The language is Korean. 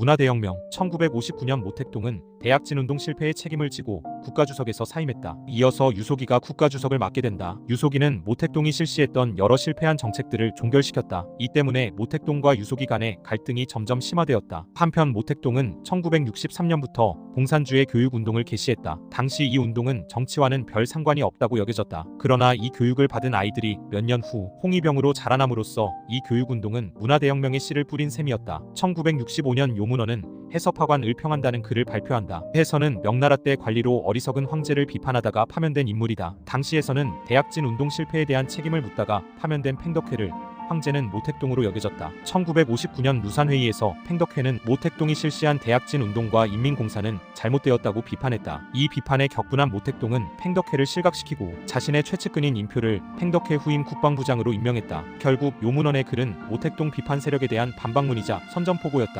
문화대혁명 1959년 모택동은 대약진운동 실패의 책임을 지고 국가주석에서 사임했다. 이어서 유소기가 국가주석을 맡게 된다. 유소기는 모택동이 실시했던 여러 실패한 정책들을 종결시켰다. 이 때문에 모택동과 유소기 간의 갈등이 점점 심화되었다. 한편 모택동은 1963년부터 공산주의 교육운동을 개시했다. 당시 이 운동은 정치와는 별 상관이 없다고 여겨졌다. 그러나 이 교육을 받은 아이들이 몇 년 후 홍위병으로 자라남으로써 이 교육운동은 문화대혁명의 씨를 뿌린 셈이었다. 1965년 요문어는 해서파관 을 평한다는 글을 발표한다. 해서는 명나라 때 관리로 어리석은 황제를 비판하다가 파면된 인물이다. 당시에서는 대약진 운동 실패에 대한 책임을 묻다가 파면된 팽덕회를 황제는 모택동으로 여겨졌다. 1959년 루산회의에서 팽덕회는 모택동이 실시한 대약진 운동과 인민공사는 잘못되었다고 비판했다. 이 비판에 격분한 모택동은 팽덕회를 실각시키고 자신의 최측근인 인표를 팽덕회 후임 국방부장으로 임명했다. 결국 요문원의 글은 모택동 비판 세력에 대한 반박문이자 선전포고였다.